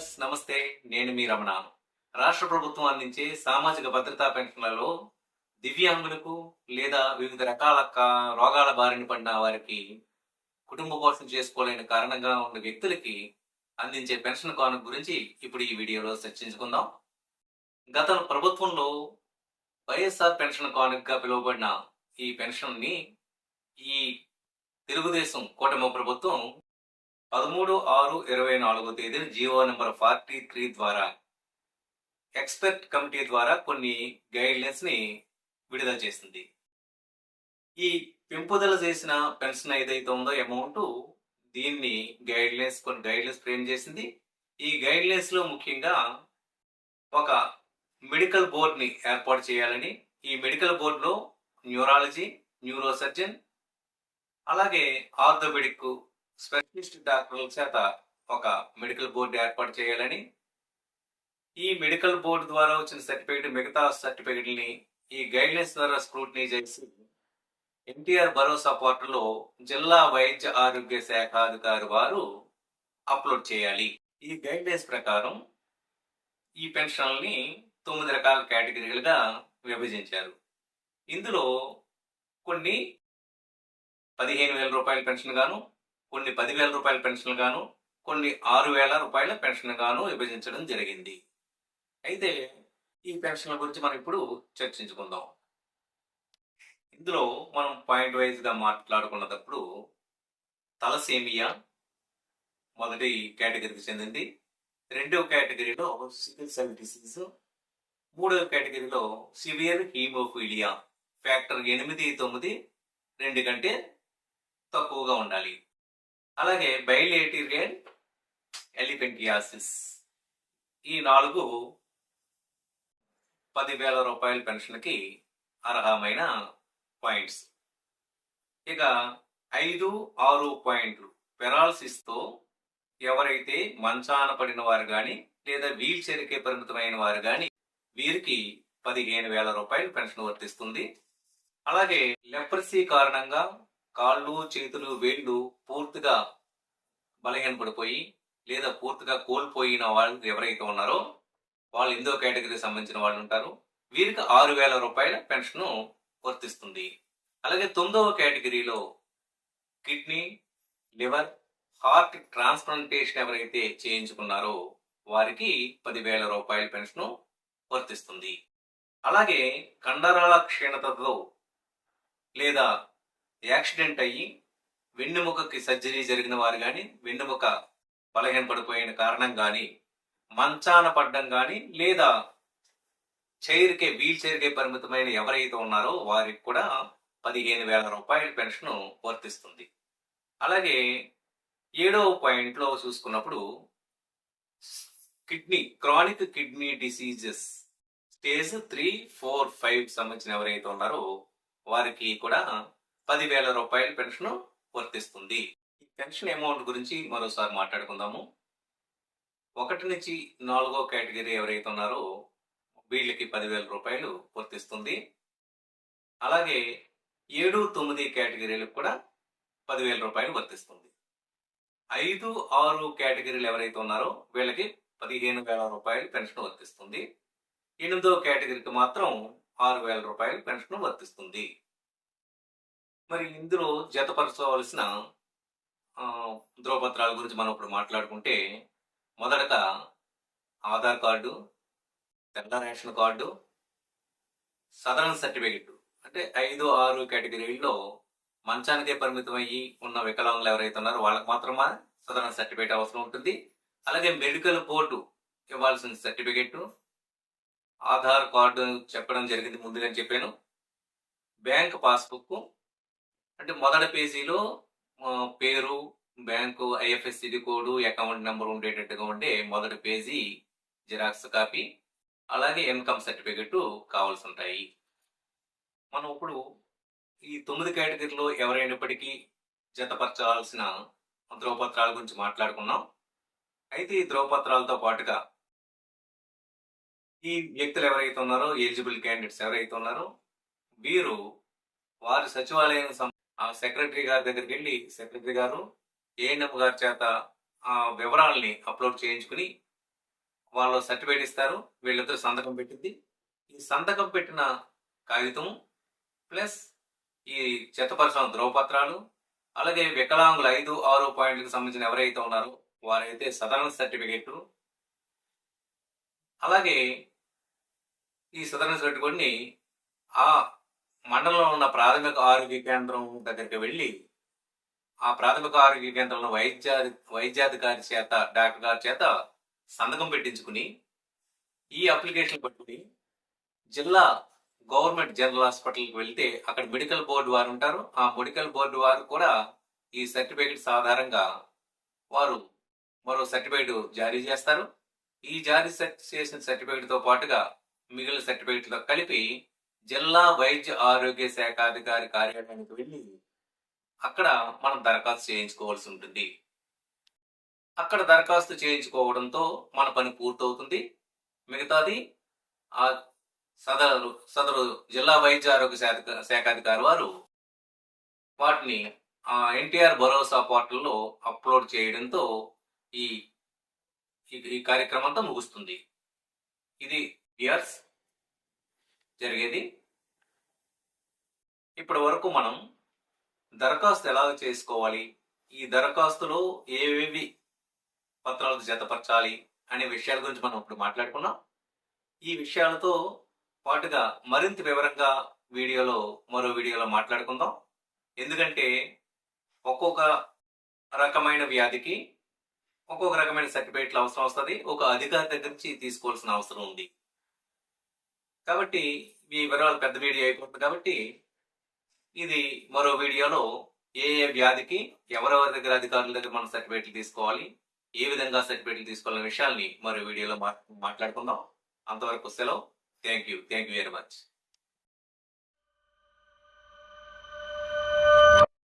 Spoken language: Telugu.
వ్యూవర్స్ నమస్తే నేను మీ రమణ రాష్ట్ర ప్రభుత్వం అందించే సామాజిక భద్రతా పెన్షన్లలో దివ్యాంగులకు లేదా వివిధ రకాల కా- రోగాల బారిన పడిన వారికి కుటుంబ పోషణ చేసుకోలేని కారణంగా ఉన్న వ్యక్తులకి అందించే పెన్షన్ కాను గురించి ఇప్పుడు ఈ వీడియోలో చర్చించుకుందాం. గత ప్రభుత్వంలో వైఎస్ఆర్ పెన్షన్ కానుకగా పిలువబడిన ఈ పెన్షన్ని ఈ తెలుగుదేశం కూటమి ప్రభుత్వం పదమూడు ఆరు ఇరవై నాలుగో తేదీన జీవో నెంబర్ ఫార్టీ త్రీ ద్వారా ఎక్స్పర్ట్ కమిటీ ద్వారా కొన్ని గైడ్లైన్స్ని విడుదల చేసింది ఈ పెంపుదల చేసిన పెన్షన్ ఏదైతే ఉందో అమౌంట్ దీన్ని గైడ్లైన్స్ కొన్ని గైడ్లైన్స్ ఫ్రేమ్ చేసింది. ఈ గైడ్లైన్స్లో ముఖ్యంగా ఒక మెడికల్ బోర్డ్ని ఏర్పాటు చేయాలని ఈ మెడికల్ బోర్డులో న్యూరాలజీ న్యూరోసర్జన్ అలాగే ఆర్థోపెడిక్ స్పెషలిస్ట్ డాక్టర్ల చేత ఒక మెడికల్ బోర్డు ఏర్పాటు చేయాలని. ఈ మెడికల్ బోర్డు ద్వారా వచ్చిన సర్టిఫికేట్ మిగతా సర్టిఫికేట్ని ఈ గైడ్లైన్స్ ద్వారా స్క్రూటినీ చేసి ఎన్టీఆర్ భరోసా పోర్టల్లో జిల్లా వైద్య ఆరోగ్య శాఖ అధికారి వారు అప్లోడ్ చేయాలి. ఈ గైడ్లైన్స్ ప్రకారం ఈ పెన్షన్లని తొమ్మిది రకాల కేటగిరీలుగా విభజించారు. ఇందులో కొన్ని పదిహేను వేల రూపాయల పెన్షన్ గాను కొన్ని పదివేల రూపాయల పెన్షన్ గాను కొన్ని ఆరు వేల రూపాయల పెన్షన్ గాను విభజించడం జరిగింది. అయితే ఈ పెన్షన్ల గురించి మనం ఇప్పుడు చర్చించుకుందాం. ఇందులో మనం పాయింట్ వైజ్గా మాట్లాడుకున్నప్పుడు తలసేమియా మొదటి కేటగిరీకి చెందింది. రెండవ కేటగిరీలో సికిల్ సెల్ డిసీజ్. మూడవ కేటగిరీలో సివియర్ హీమోఫీలియా. ఫ్యాక్టర్ ఎనిమిది తొమ్మిది రెండు కంటే తక్కువగా ఉండాలి. అలాగే బైలేటిరియన్ ఎలిఫెంటియాసిస్ ఈ నాలుగు పదివేల రూపాయల పెన్షన్కి అర్హమైన పాయింట్స్. ఇక ఐదు ఆరు పాయింట్లు. పెరాలసిస్తో ఎవరైతే మంచాన పడిన వారు కానీ లేదా వీల్ చైర్కే పరిమితమైన వారు కానీ వీరికి పదిహేను వేల రూపాయలు పెన్షన్ వర్తిస్తుంది. అలాగే లెప్రసీ కారణంగా కాళ్ళు చేతులు వేళ్ళు పూర్తిగా బలహీనపడిపోయి లేదా పూర్తిగా కోల్పోయిన వాళ్ళు ఎవరైతే ఉన్నారో వాళ్ళు ఎందో కేటగిరీకి సంబంధించిన వాళ్ళు ఉంటారు. వీరికి ఆరు వేల రూపాయల పెన్షన్ వర్తిస్తుంది. అలాగే తొమ్మిదవ కేటగిరీలో కిడ్నీ లివర్ హార్ట్ ట్రాన్స్ప్లాంటేషన్ ఎవరైతే చేయించుకున్నారో వారికి పదివేల రూపాయల పెన్షన్ వర్తిస్తుంది. అలాగే కండరాల క్షీణతతో లేదా యాక్సిడెంట్ అయ్యి వెన్నుముకకి సర్జరీ జరిగిన వారు కానీ వెన్నుముక బలహీన పడిపోయిన కారణం కానీ మంచాన పడ్డం కానీ లేదా చైర్కే వీల్ చైర్కే పరిమితమైన ఎవరైతే ఉన్నారో వారికి కూడా పదిహేను వేల రూపాయల పెన్షన్ వర్తిస్తుంది. అలాగే ఏడవ పాయింట్లో చూసుకున్నప్పుడు kidney chronic kidney diseases stage three four five సంబంధించిన ఎవరైతే ఉన్నారో వారికి కూడా పదివేల రూపాయల పెన్షన్ వర్తిస్తుంది. ఈ పెన్షన్ అమౌంట్ గురించి మరోసారి మాట్లాడుకుందాము. ఒకటి నుంచి నాలుగో కేటగిరీ ఎవరైతే ఉన్నారో వీళ్ళకి పదివేల రూపాయలు వర్తిస్తుంది. అలాగే ఏడు తొమ్మిది కేటగిరీలకు కూడా పదివేల రూపాయలు వర్తిస్తుంది. ఐదు ఆరు కేటగిరీలు ఎవరైతే ఉన్నారో వీళ్ళకి పదిహేను వేల రూపాయలు పెన్షన్ వర్తిస్తుంది. ఎనిమిదో కేటగిరీకి మాత్రం ఆరు వేల రూపాయలు పెన్షన్ వర్తిస్తుంది. మరి ఇందులో జతపరచవలసిన ధ్రువపత్రాల గురించి మనం ఇప్పుడు మాట్లాడుకుంటే మొదటగా ఆధార్ కార్డు తెల్ల రేషన్ కార్డు సదరన్ సర్టిఫికెట్. అంటే ఐదు ఆరు కేటగిరీల్లో మంచానికే పరిమితం అయ్యి ఉన్న వికలాంగులు ఎవరైతే ఉన్నారో వాళ్ళకి మాత్రమే సదరన్ సర్టిఫికేట్ అవసరం ఉంటుంది. అలాగే మెడికల్ బోర్డు ఇవ్వాల్సిన సర్టిఫికెట్ ఆధార్ కార్డు చెప్పడం జరిగింది ముందుగా చెప్పాను. బ్యాంక్ పాస్బుక్ అంటే మొదటి పేజీలో పేరు bank IFSC code account number ఉండేటట్టుగా ఉండే మొదటి పేజీ జిరాక్స్ కాపీ అలాగే ఇన్కమ్ సర్టిఫికెట్ కావాల్సి ఉంటాయి. మనం ఇప్పుడు ఈ తొమ్మిది కేటగిరీలో ఎవరైనప్పటికీ జతపరచాల్సిన ధ్రువపత్రాల గురించి మాట్లాడుకున్నాం. అయితే ఈ ధ్రువపత్రాలతో పాటుగా ఈ వ్యక్తులు ఎవరైతే ఉన్నారో ఎలిజిబుల్ క్యాండిడేట్స్ ఎవరైతే ఉన్నారో వీరు వారి సచివాలయం సం- ఆ సెక్రటరీ గారి దగ్గరికి వెళ్ళి సెక్రటరీ గారు ఏఎన్ఎం గారి చేత ఆ వివరాలని అప్లోడ్ చేయించుకుని వాళ్ళు సర్టిఫికేట్ ఇస్తారు. వీళ్ళిద్దరు సంతకం పెట్టింది ఈ సంతకం పెట్టిన కాగితం ప్లస్ ఈ చెత్తపరిశ్రమ ధ్రువపత్రాలు అలాగే వికలాంగుల ఐదు ఆరు పాయింట్లకు సంబంధించిన ఎవరైతే ఉన్నారో వారైతే సదరన్ సర్టిఫికేట్లు అలాగే ఈ సదరన్ సర్టిఫికేట్ని ఆ మండలంలో ఉన్న ప్రాథమిక ఆరోగ్య కేంద్రం దగ్గరికి వెళ్ళి ఆ ప్రాథమిక ఆరోగ్య కేంద్రంలో వైద్య వైద్యాధికారి చేత డాక్టర్ గారి చేత సంతకం పెట్టించుకుని ఈ అప్లికేషన్ పట్టుకుని జిల్లా గవర్నమెంట్ జనరల్ హాస్పిటల్కి వెళ్తే అక్కడ మెడికల్ బోర్డు వారు ఉంటారు. ఆ మెడికల్ బోర్డు వారు కూడా ఈ సర్టిఫికేట్ ఆధారంగా వారు మరో సర్టిఫికేట్ జారీ చేస్తారు. ఈ జారీ చేసిన సర్టిఫికేట్తో పాటుగా మిగిలిన సర్టిఫికేట్తో కలిపి జిల్లా వైద్య ఆరోగ్య శాఖ అధికారి కార్యాలయానికి వెళ్ళి అక్కడ మనం దరఖాస్తు చేయించుకోవాల్సి ఉంటుంది. అక్కడ దరఖాస్తు చేయించుకోవడంతో మన పని పూర్తవుతుంది. మిగతాది ఆ సదరు సదరు జిల్లా వైద్య ఆరోగ్య శాఖ శాఖాధికారి వారు వాటిని ఆ ఎన్టీఆర్ భరోసా పోర్టల్లో అప్లోడ్ చేయడంతో ఈ ఈ- ఈ కార్యక్రమం అంతా ముగుస్తుంది. ఇది ఇయర్స్ జరిగేది? ఇప్పటి వరకు మనం దరఖాస్తు ఎలా చేసుకోవాలి? ఈ దరఖాస్తులో ఏవేవి పత్రాలకు జతపరచాలి అనే విషయాల గురించి మనం ఇప్పుడు మాట్లాడుకున్నాం ఈ విషయాలతో పాటుగా మరింత వివరంగా వీడియోలో మరో వీడియోలో మాట్లాడుకుందాం. ఎందుకంటే ఒక్కొక్క రకమైన వ్యాధికి ఒక్కొక్క రకమైన సర్టిఫికేట్లు అవసరం వస్తుంది. ఒక అధికారి దగ్గర నుంచి తీసుకోవాల్సిన అవసరం ఉంది. కాబట్టి ఈ వివరాలు పెద్ద వీడియో అయిపోతుంది కాబట్టి ఇది మరో వీడియోలో ఏ ఏ వ్యాధికి ఎవరెవరి దగ్గర అధికారుల దగ్గర మనం సర్టిఫికేట్లు తీసుకోవాలి ఏ విధంగా సర్టిఫికేట్లు తీసుకోవాలనే విషయాల్ని మరో వీడియోలో మాట్లాడుకుందాం. అంతవరకు సెలవు. Thank you thank you very much